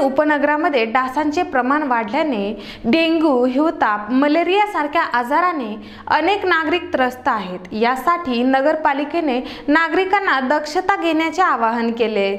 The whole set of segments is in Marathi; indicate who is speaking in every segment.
Speaker 1: उपनगरामध्ये डासांचे प्रमाण वाढल्याने डेंग्यू हिवताप मलेरिया सारख्या आजाराने अनेक नागरिक त्रस्त आहेत. यासाठी नगरपालिकेने नागरिकांना दक्षता घेण्याचे आवाहन केले.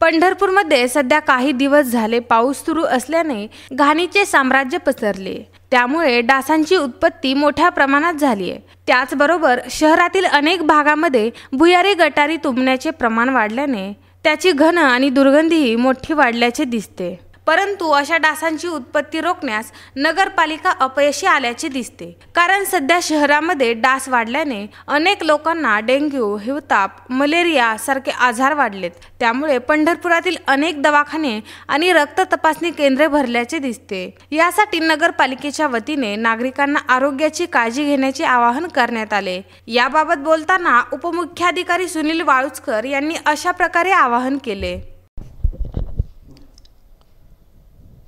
Speaker 1: पंढरपूरमध्ये सध्या काही दिवस झाले पाऊस सुरू असल्याने घाणीचे साम्राज्य पसरले. त्यामुळे डासांची उत्पत्ती मोठ्या प्रमाणात झाली आहे. त्याचबरोबर शहरातील अनेक भागामध्ये भुयारी गटारी तुंबण्याचे प्रमाण वाढल्याने त्याची घन आणि दुर्गंधीही मोठी वाढल्याचे दिसते. परंतु अशा डासांची उत्पत्ती रोखण्यास नगरपालिका अपयशी आल्याचे दिसते. कारण सध्या शहरामध्ये डास वाढल्याने अनेक लोकांना डेंग्यू हिवताप मलेरिया सारखे आजार वाढलेत. त्यामुळे पंढरपुरातील अनेक दवाखाने आणि रक्त तपासणी केंद्रे भरल्याचे दिसते. यासाठी नगरपालिकेच्या वतीने नागरिकांना आरोग्याची काळजी घेण्याचे आवाहन करण्यात आले. याबाबत बोलताना उपमुख्याधिकारी सुनील वाळुचकर यांनी अशा प्रकारे आवाहन केले.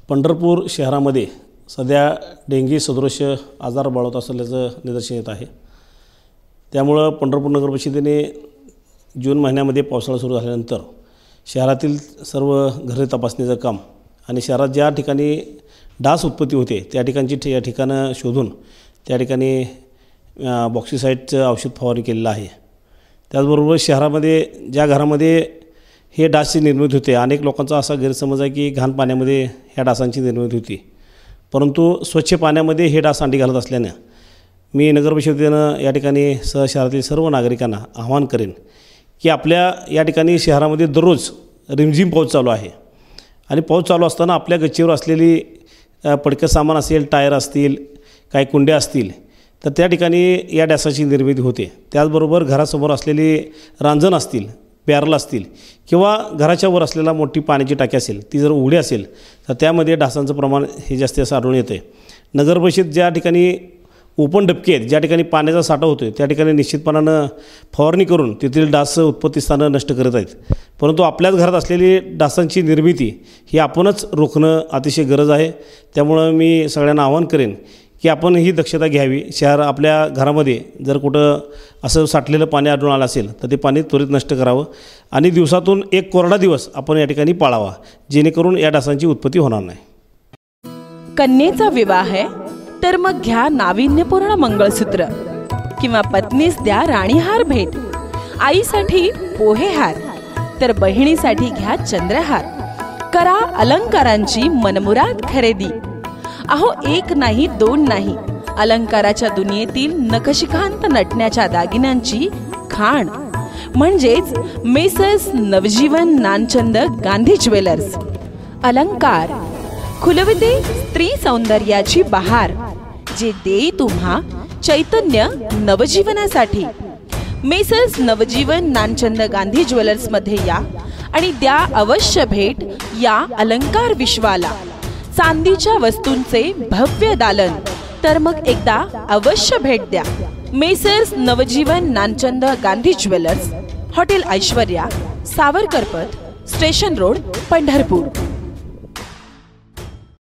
Speaker 2: पंढरपूर शहरामध्ये सध्या डेंगी सदृश्य आजार बाळवत असल्याचं निदर्शन येत आहे. त्यामुळं पंढरपूर नगर परिषदेने जून महिन्यामध्ये पावसाळा सुरू झाल्यानंतर शहरातील सर्व घरे तपासणीचं काम आणि शहरात ज्या ठिकाणी डास उत्पत्ती होते त्या ठिकाणची या ठिकाणं शोधून त्या ठिकाणी बॉक्सिसाईडचं औषध फवारणी केलेलं आहे. त्याचबरोबर शहरामध्ये ज्या घरामध्ये हे डासची निर्मिती होते. अनेक लोकांचा असा गैरसमज आहे की घाण पाण्यामध्ये ह्या डासांची निर्मिती होती. परंतु स्वच्छ पाण्यामध्ये हे डास अंडी घालत असल्यानं मी नगर परिषदेनं या ठिकाणी सह शहरातील सर्व नागरिकांना आवाहन करेन की आपल्या या ठिकाणी शहरामध्ये दररोज रिमझिम पाऊस चालू आहे. आणि पाऊस चालू असताना आपल्या गच्चीवर असलेली पडकं सामान असेल टायर असतील काही कुंड्या असतील तर त्या ठिकाणी या डॅसाची निर्मिती होते. त्याचबरोबर घरासमोर असलेली रांजण असतील बॅरल असतील किंवा घराच्या वर असलेला मोठी पाण्याची टाकी असेल ती जर उघडी असेल तर त्यामध्ये डासांचं प्रमाण हे जास्त असं आढळून येतं आहे नगर परिषद ज्या ठिकाणी ओपन डबके आहेत ज्या ठिकाणी पाण्याचा साठा होतो आहे त्या ठिकाणी निश्चितपणानं फवारणी करून तेथील डास उत्पत्तीस्थानं नष्ट करत आहेत. परंतु आपल्याच घरात असलेली डासांची निर्मिती ही आपणच रोखणं अतिशय गरज आहे. त्यामुळं मी सगळ्यांना आवाहन करेन की आपण ही दक्षता घ्यावी. शहर आपल्या घरामध्ये जर कुठं असं साठलेलं पाणी आढळून आलं असेल तर ते पाणी त्वरित नष्ट करावं आणि दिवसातून एक कोरडा दिवस आपण या ठिकाणी पाळावा जेणेकरून या डासांची उत्पत्ती होणार नाही.
Speaker 3: कन्येचा विवाह आहे तर मग घ्या नाविन्यपूर्ण मंगळसूत्र किंवा पत्नीस द्या राणीहार भेट. आईसाठी पोहे हार तर बहिणीसाठी घ्या चंद्रहार. करा अलंकारांची मनमुराद खरेदी. अहो एक नाही दोन नाही. अलंकाराच्या दुनियेतील नकशिकांत नटण्याच्या दागिन्यांची खाण. म्हणजेच मेसर्स नवजीवन नानचंद गांधी ज्वेलर्स. अलंकार खुलविते स्त्री सौंदर्याची बहार जे देई तुम्हा चैतन्य नवजीवनासाठी. मेसर्स नवजीवन नानचंद गांधी ज्वेलर्समध्ये या आणि द्या अवश्य भेट या अलंकार विश्वाला. चांदीच्या वस्तूंचे भव्य दालन. तर मग एकदा अवश्य भेट द्या. Messrs Navjivan Nanchand Gandhi jewellers hotel Aishwarya सावरकरपत station road Pandharpur.